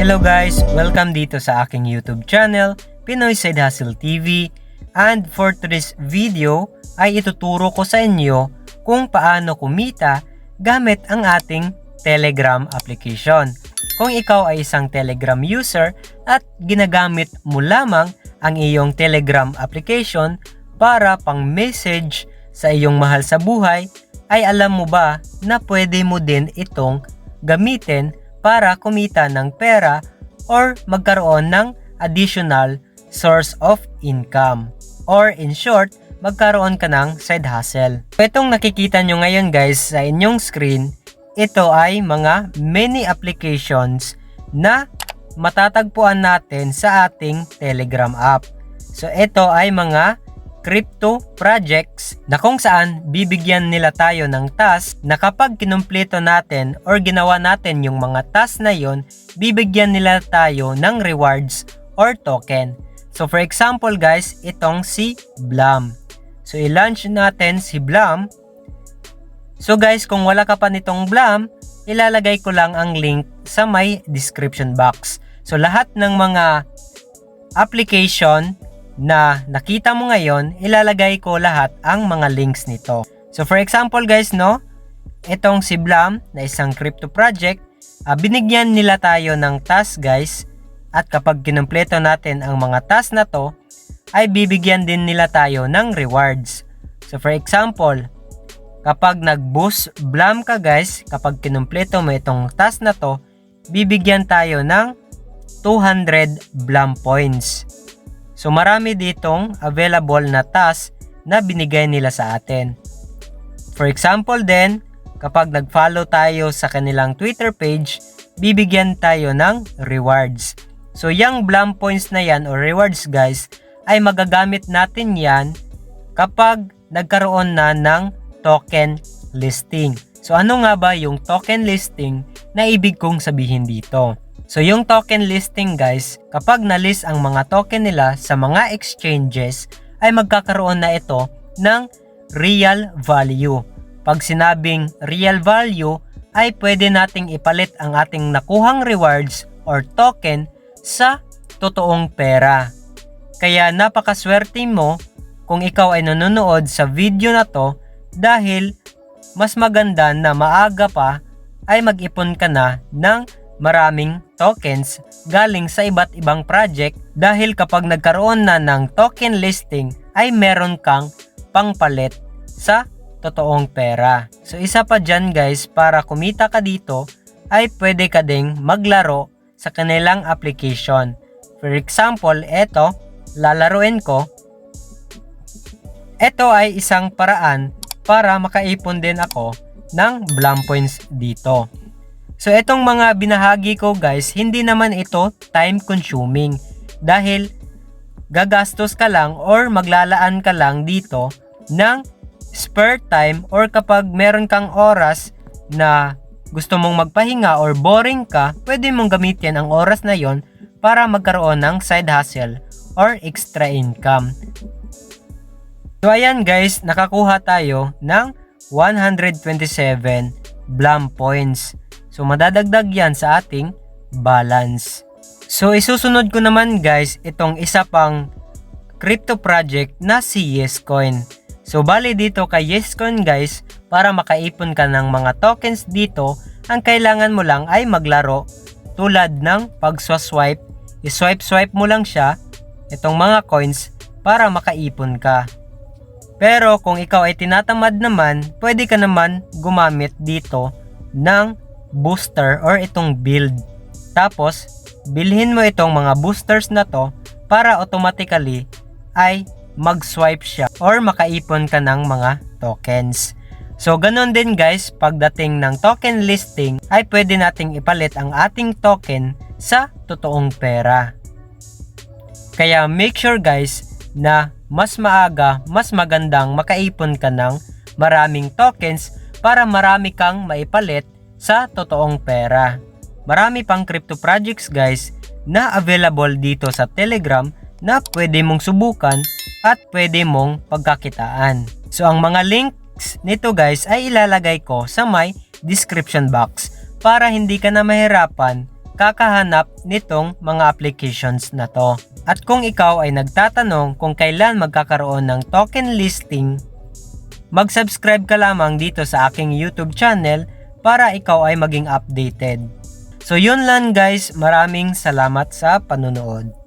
Hello guys! Welcome dito sa aking YouTube channel, Pinoy Side Hustle TV. And for today's video ay ituturo ko sa inyo kung paano kumita gamit ang ating Telegram application. Kung ikaw ay isang Telegram user at ginagamit mo lamang ang iyong Telegram application para pang message sa iyong mahal sa buhay, ay alam mo ba na pwede mo din itong gamitin para kumita ng pera or magkaroon ng additional source of income. Or in short, magkaroon ka ng side hustle. Itong nakikita nyo ngayon guys sa inyong screen, ito ay mga many applications na matatagpuan natin sa ating Telegram app. So ito ay mga crypto projects na kung saan bibigyan nila tayo ng task na kapag kinumpleto natin or ginawa natin yung mga task na yon, bibigyan nila tayo ng rewards or token. So for example guys, itong si Blam. So i-launch natin si Blam. So guys, kung wala ka pa nitong Blam, ilalagay ko lang ang link sa my description box. So lahat ng mga application na nakita mo ngayon, ilalagay ko lahat ang mga links nito. So for example guys, no, itong si Blam na isang crypto project, uh, binigyan nila tayo ng task guys at kapag kinumpleto natin ang mga task na to, ay bibigyan din nila tayo ng rewards. So for example, kapag nag-boost Blam ka guys, kapag kinumpleto mo itong task na to, bibigyan tayo ng 200 Blam points. So marami ditong available na task na binigay nila sa atin. For example din, kapag nag-follow tayo sa kanilang Twitter page, bibigyan tayo ng rewards. So yung Blam points na yan o rewards guys, ay magagamit natin yan kapag nagkaroon na ng token listing. So ano nga ba yung token listing na ibig kong sabihin dito? So yung token listing guys, kapag na-list ang mga token nila sa mga exchanges, ay magkakaroon na ito ng real value. Pag sinabing real value, ay pwede nating ipalit ang ating nakuhang rewards or token sa totoong pera. Kaya napakaswerte mo kung ikaw ay nanonood sa video na to dahil mas maganda na maaga pa ay mag-ipon ka na ng maraming tokens galing sa iba't ibang project dahil kapag nagkaroon na ng token listing ay meron kang pangpalit sa totoong pera. So isa pa dyan guys para kumita ka dito ay pwede ka ding maglaro sa kanilang application. For example, eto, lalaruin ko. Ito ay isang paraan para makaipon din ako ng Blam Points dito. So itong mga binahagi ko guys, hindi naman ito time consuming dahil gagastos ka lang or maglalaan ka lang dito ng spare time or kapag meron kang oras na gusto mong magpahinga or boring ka, pwede mong gamitin ang oras na yon para magkaroon ng side hustle or extra income. So ayan guys, nakakuha tayo ng 127 Blam points. So madadagdag yan sa ating balance. So isusunod ko naman guys itong isa pang crypto project na si Yescoin. So bali dito kay Yescoin guys, para makaipon ka ng mga tokens dito, ang kailangan mo lang ay maglaro tulad ng pag-swipe. I-swipe-swipe mo lang siya, itong mga coins, para makaipon ka. Pero kung ikaw ay tinatamad naman, pwede ka naman gumamit dito ng booster or itong build. Tapos, bilhin mo itong mga boosters na to para automatically ay mag-swipe siya or makaipon ka ng mga tokens. So, ganun din guys, pagdating ng token listing ay pwede nating ipalit ang ating token sa totoong pera. Kaya make sure guys na mas maaga, mas magandang makaipon ka ng maraming tokens para marami kang maipalit sa totoong pera. Marami pang crypto projects guys na available dito sa Telegram na pwede mong subukan at pwede mong pagkakitaan. So ang mga links nito guys ay ilalagay ko sa my description box para hindi ka na mahirapan kakahanap nitong mga applications na to. At kung ikaw ay nagtatanong kung kailan magkakaroon ng token listing, mag-subscribe ka lamang dito sa aking YouTube channel para ikaw ay maging updated. So yun lang guys, maraming salamat sa panunood.